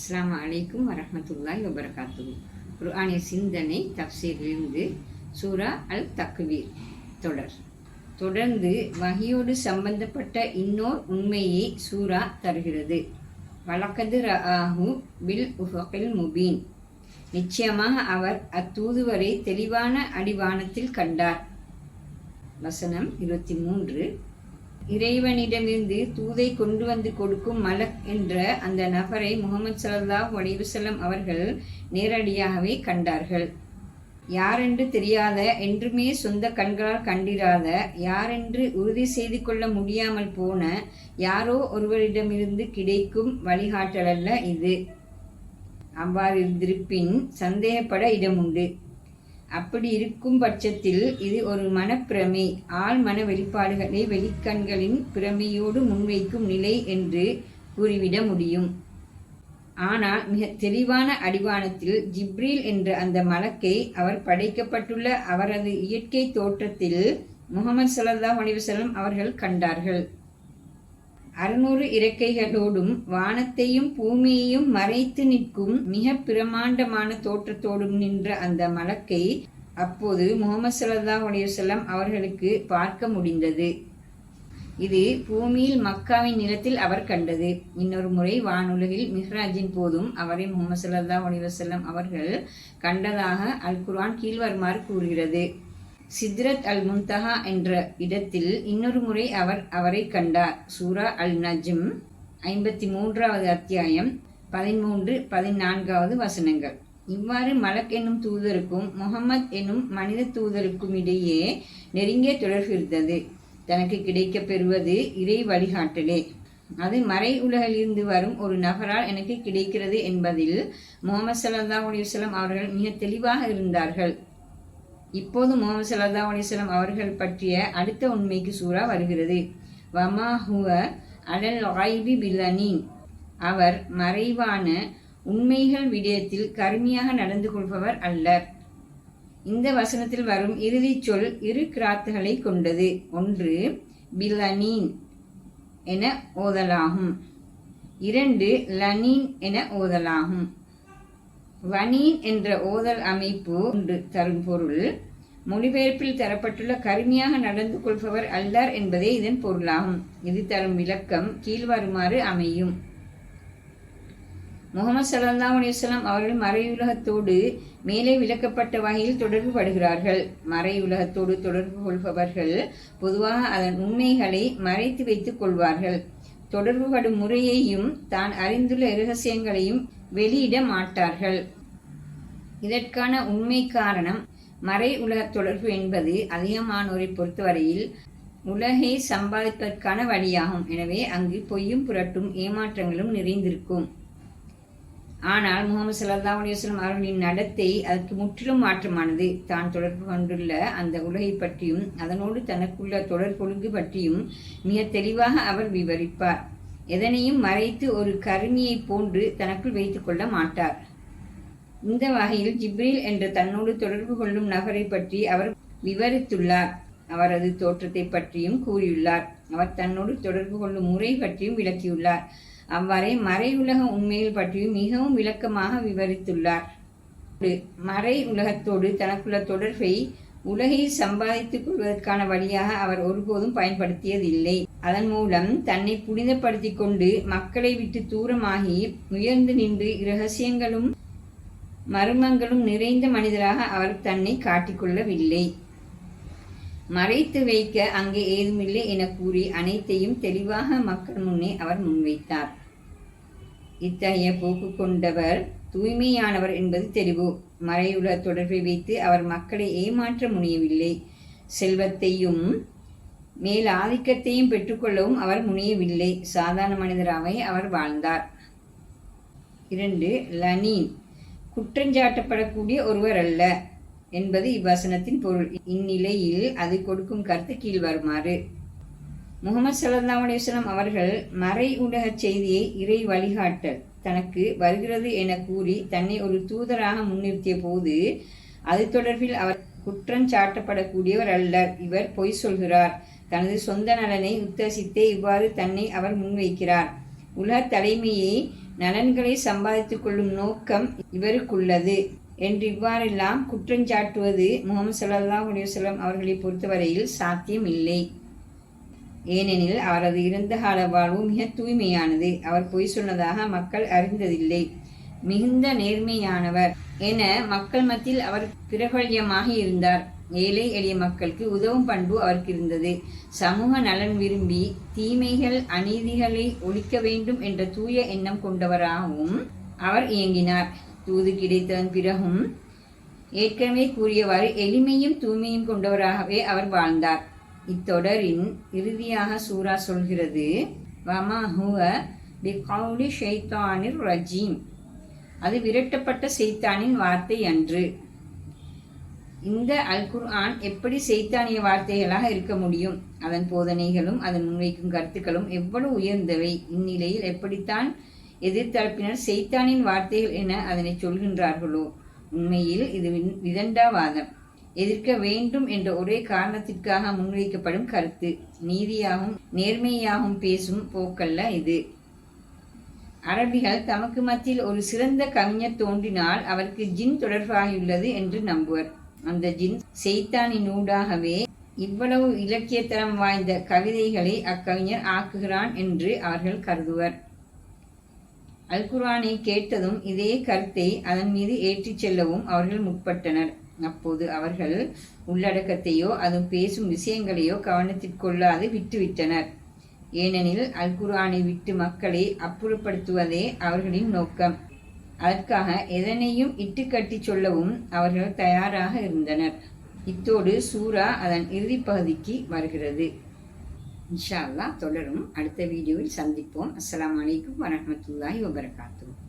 அஸ்லாம் அலைக்கும் வரஹ்மத்துல்லாஹி வபரகாத்துஹு. குர்ஆனிய சிந்தனை தப்சீரிலிருந்து சூரா அல் தக்வீர் தொடர். தொடர்ந்து வகையோடு சம்பந்தப்பட்ட இன்னோர் உண்மையை சூரா தருகிறது. வழக்கது ரஹு பில் உஃபகில் முபீன். நிச்சயமாக அவர் அத்தூதுவரை தெளிவான அடிவானத்தில் கண்டார். வசனம் இருபத்தி மூன்று. இறைவனிடமிருந்து தூதை கொண்டு வந்து கொடுக்கும் மலக் என்ற அந்த நபரை முகமது சல்லாஹ் அலைஹி அவர்கள் நேரடியாகவே கண்டார்கள். யாரென்று தெரியாத என்றுமே சொந்த கண்களால் கண்டிராத யாரென்று உறுதி செய்து கொள்ள முடியாமல் போன யாரோ ஒருவரிடமிருந்து கிடைக்கும் வழிகாட்டலல்ல இது. அவ்வாறு இருந்திருப்பின் சந்தேகப்பட இடமுண்டு. அப்படி இருக்கும் பட்சத்தில் இது ஒரு மனப்பிரமை. ஆள் மன வெளிப்பாடுகளை வெளிக்கண்களின் பிரமையோடு முன்வைக்கும் நிலை என்று கூறிவிட முடியும். ஆனால் மிக தெளிவான அடிவானத்தில் ஜிப்ரீல் என்ற அந்த மலக்கை அவர் படைக்கப்பட்டுள்ள அவரது இயற்கை தோற்றத்தில் முகமது சல்லாஹ் அலிவசலம் அவர்கள் கண்டார்கள். அறுநூறு இறக்கைகளோடும் வானத்தையும் பூமியையும் மறைத்து நிற்கும் மிக பிரமாண்டமான தோற்றத்தோடும் நின்ற அந்த மலக்கை அப்போது முகமது ஸல்லல்லாஹு செல்லம் அவர்களுக்கு பார்க்க முடிந்தது. இது பூமியில் மக்காவின் நிலத்தில் அவர் கண்டது. இன்னொரு முறை வானுலகில் மிஹ்ராஜின் போதும் அவரை முகமது ஸல்லல்லாஹு அலைஹி அவர்கள் கண்டதாக அல் குர்ஆன் கீழ்வருமாறு கூறுகிறது. சித்ரத் அல் முன்தஹா என்ற இடத்தில் இன்னொரு முறை அவர் அவரை கண்டார். சூரா அல் நஜிம் ஐம்பத்தி மூன்றாவது அத்தியாயம் பதிமூன்று பதினான்காவது வசனங்கள். இவ்வாறு மலக் என்னும் தூதருக்கும் முகமது என்னும் மனித தூதருக்கும் இடையே நெருங்கிய தொடர்பு இருந்தது. தனக்கு கிடைக்கப் பெறுவது இறை வழிகாட்டலே. அது மறை உலகிலிருந்து வரும் ஒரு நபரால் எனக்கு கிடைக்கிறது என்பதில் முகமது ஸல்லல்லாஹு அலைஹி அவர்கள் மிக தெளிவாக இருந்தார்கள். இப்போது முகமது சல்லா அலிஸ்லாம் அவர்கள் பற்றிய அடுத்த உண்மைக்கு சூறா வருகிறது. வமாஹுவ அடல் ஆய்பி அவர் மறைவான உண்மைகள் விடயத்தில் கருமையாக நடந்து கொள்பவர் அல்லர். இந்த வசனத்தில் வரும் இறுதிச் சொல் இரு கிராத்துகளை கொண்டது. ஒன்று பிலனீன் என ஓதலாகும். இரண்டு லனீன் என ஓதலாகும். வனீன் என்ற ஓதல் அமைப்பு தரும் பொருள். மொழிபெயர்ப்பில் தரப்பட்டுள்ள கருமையாக நடந்து கொள்பவர் அல்லர் என்பதே இதன் பொருளாகும். இது தரும் விளக்கம் கீழ்வருமாறு அமையும். முகமது சல்லாஹ் அலிஸ்லாம் அவர்கள் மறையுலகத்தோடு மேலே விளக்கப்பட்ட வகையில் தொடர்பு படுகிறார்கள் மறையுலகத்தோடு தொடர்பு கொள்பவர்கள் பொதுவாக அதன் உண்மைகளை மறைத்து வைத்துக் கொள்வார்கள். தொடர்பு படும் முறையையும் தான் அறிந்துள்ள இரகசியங்களையும் வெளியிட மாட்டார்கள். இதற்கான உண்மை காரணம் மறை உலக தொடர்பு என்பது அதிகமானோரை பொறுத்தவரையில் உலகை சம்பாதிப்பதற்கான வழியாகும். எனவே அங்கு பொய்யும் புரட்டும் ஏமாற்றங்களும் நிறைந்திருக்கும். ஆனால் முகமது சல்லா அலிஸ்லாம் அவர்களின் நடத்தை அதற்கு முற்றிலும் மாற்றமானது. தான் தொடர்பு கொண்டுள்ள அந்த உலகை பற்றியும் அதனோடு தனக்குள்ள தொடர்பொழுங்கு பற்றியும் மிக தெளிவாக அவர் விவரிப்பார். எதனையும் மறைத்து ஒரு கருமியை போன்று தனக்குள் வைத்துக் கொள்ள மாட்டார். இந்த வகையில் ஜிப்ரில் என்ற தன்னோடு தொடர்பு கொள்ளும் நபரை பற்றி அவர் விவரித்துள்ளார். அவரது தோற்றத்தை பற்றியும் கூறியுள்ளார். அவர் தன்னோடு தொடர்பு கொள்ளும் முறை பற்றியும் விளக்கியுள்ளார். அவ்வாறே மறை உலக உண்மைகள் பற்றியும் மிகவும் விளக்கமாக விவரித்துள்ளார். மறை உலகத்தோடு தனக்குள்ள தொடர்பை உலகில் சம்பாதித்துக் கொள்வதற்கான வழியாக அவர் ஒருபோதும் பயன்படுத்தியதில்லை. அதன் மூலம் தன்னை புனிதப்படுத்திக் கொண்டு மக்களை விட்டு தூரமாகி உயர்ந்து நின்று இரகசியங்களும் மர்மங்களும் நிறைந்த மனிதராக அவர் தன்னை காட்டிக்கொள்ளவில்லை. மறைத்து வைக்க அங்கே ஏதுமில்லை என கூறி அனைத்தையும் தெளிவாக மக்கள் முன்னே அவர் முன்வைத்தார். இத்தகைய போக்கு கொண்டவர் தூய்மையானவர் என்பது தெளிவு. மறையுள்ள தொடர்பை வைத்து அவர் மக்களை ஏமாற்ற முனையவில்லை செல்வத்தையும் மேல் ஆதிக்கத்தையும் பெற்றுக்கொள்ளவும் அவர் முனையவில்லை. சாதாரண மனிதராகவே அவர் வாழ்ந்தார். இரண்டு லனீன். குற்றஞ்சாட்டப்படக்கூடிய ஒருவர் அல்ல என்பது இவ்வசனத்தின் பொருள். இந்நிலையில் அது கொடுக்கும் கருத்து கீழ் வருமாறு. முகமது சல்லா அலிஸ்லாம் அவர்கள் மறை ஊடக செய்தியை இறை வழிகாட்டல் தனக்கு வருகிறது என கூறி தன்னை ஒரு தூதராக முன்னிறுத்திய போது அது தொடர்பில் அவர் குற்றஞ்சாட்டப்படக்கூடியவர் அல்லர். இவர் பொய் சொல்கிறார். தனது சொந்த நலனை உத்தேசித்தே இவ்வாறு தன்னை அவர் முன்வைக்கிறார். உலக தலைமையை நலன்களை சம்பாதித்துக் கொள்ளும் நோக்கம் இவருக்குள்ளது என்று இவ்வாறெல்லாம் குற்றஞ்சாட்டுவது முகமது சல்லல்லாஹு அலுவலம் அவர்களை பொறுத்தவரையில் சாத்தியம் இல்லை ஏனெனில் அவரது இருந்தகால வாழ்வு மிக தூய்மையானது. அவர் பொய் சொன்னதாக மக்கள் அறிந்ததில்லை. மிகுந்த நேர்மையானவர் என மக்கள் மத்தியில் அவர் பிரபல்யமாக இருந்தார். ஏழை எளிய மக்களுக்கு உதவும் பண்பு அவருக்கு இருந்தது. சமூக நலன் விரும்பி தீமைகள் அநீதிகளை ஒழிக்க வேண்டும் என்ற தூய எண்ணம் கொண்டவராகவும் அவர் இயங்கினார். தூது கிடைத்ததன் பிறகும் ஏற்கனவே கூறியவாறு எளிமையும் தூய்மையும் கொண்டவராகவே அவர் வாழ்ந்தார். இத்தொடரின் இறுதியாக சூரா சொல்கிறது வமா ஹுவ ரஜீம். அது விரட்டப்பட்ட செய்தானின் வார்த்தை அன்று. இந்த அல் குர்ஆன் எப்படி செய்தானிய வார்த்தைகளாக இருக்க முடியும்? அதன் போதனைகளும் அதன் முன்வைக்கும் கருத்துக்களும் எவ்வளவு உயர்ந்தவை? இந்நிலையில் எப்படித்தான் எதிர்த்தரப்பினர் செய்தானின் வார்த்தைகள் என அதனை சொல்கின்றார்களோ? உண்மையில் இது விதண்டாவாதம் எதிர்க்க வேண்டும் என்ற ஒரே காரணத்திற்காக முன்வைக்கப்படும் கருத்து. நீதியாகவும் நேர்மையாகவும் பேசும் போக்கல்ல இது. அரபிகள் தமக்கு மத்தியில் ஒரு சிறந்த கவிஞர் தோன்றினால் அவருக்கு ஜின் தொடர்பாகியுள்ளது என்று நம்புவர். அந்த ஜின் செய்தானின் ஊடாகவே இவ்வளவு இலக்கியத்தரம் வாய்ந்த கவிதைகளை அக்கவிஞர் ஆக்குகிறான் என்று அவர்கள் கருதுவர். அல்குரானை கேட்டதும் இதே கருத்தை அதன் மீது ஏற்றிச் செல்லவும் அவர்கள் முற்பட்டனர். அப்போது அவர்கள் உள்ளடக்கத்தையோ அது பேசும் விஷயங்களையோ கவனத்திற்கொள்ளாது விட்டுவிட்டனர். ஏனெனில் அல் குர்ஆனை விட்டு மக்களை அப்புறப்படுத்துவதே அவர்களின் நோக்கம். அதற்காக எதனையும் இட்டுக்கட்டி சொல்லவும் அவர்கள் தயாராக இருந்தனர். இத்தோடு சூரா அதன் இறுதிப் பகுதிக்கு வருகிறது. இன்ஷா அல்லா தொடரும். அடுத்த வீடியோவில் சந்திப்போம். அஸ்லாம் அலைக்கும் வரமத்துல்லாஹி வபரகாத்துஹு.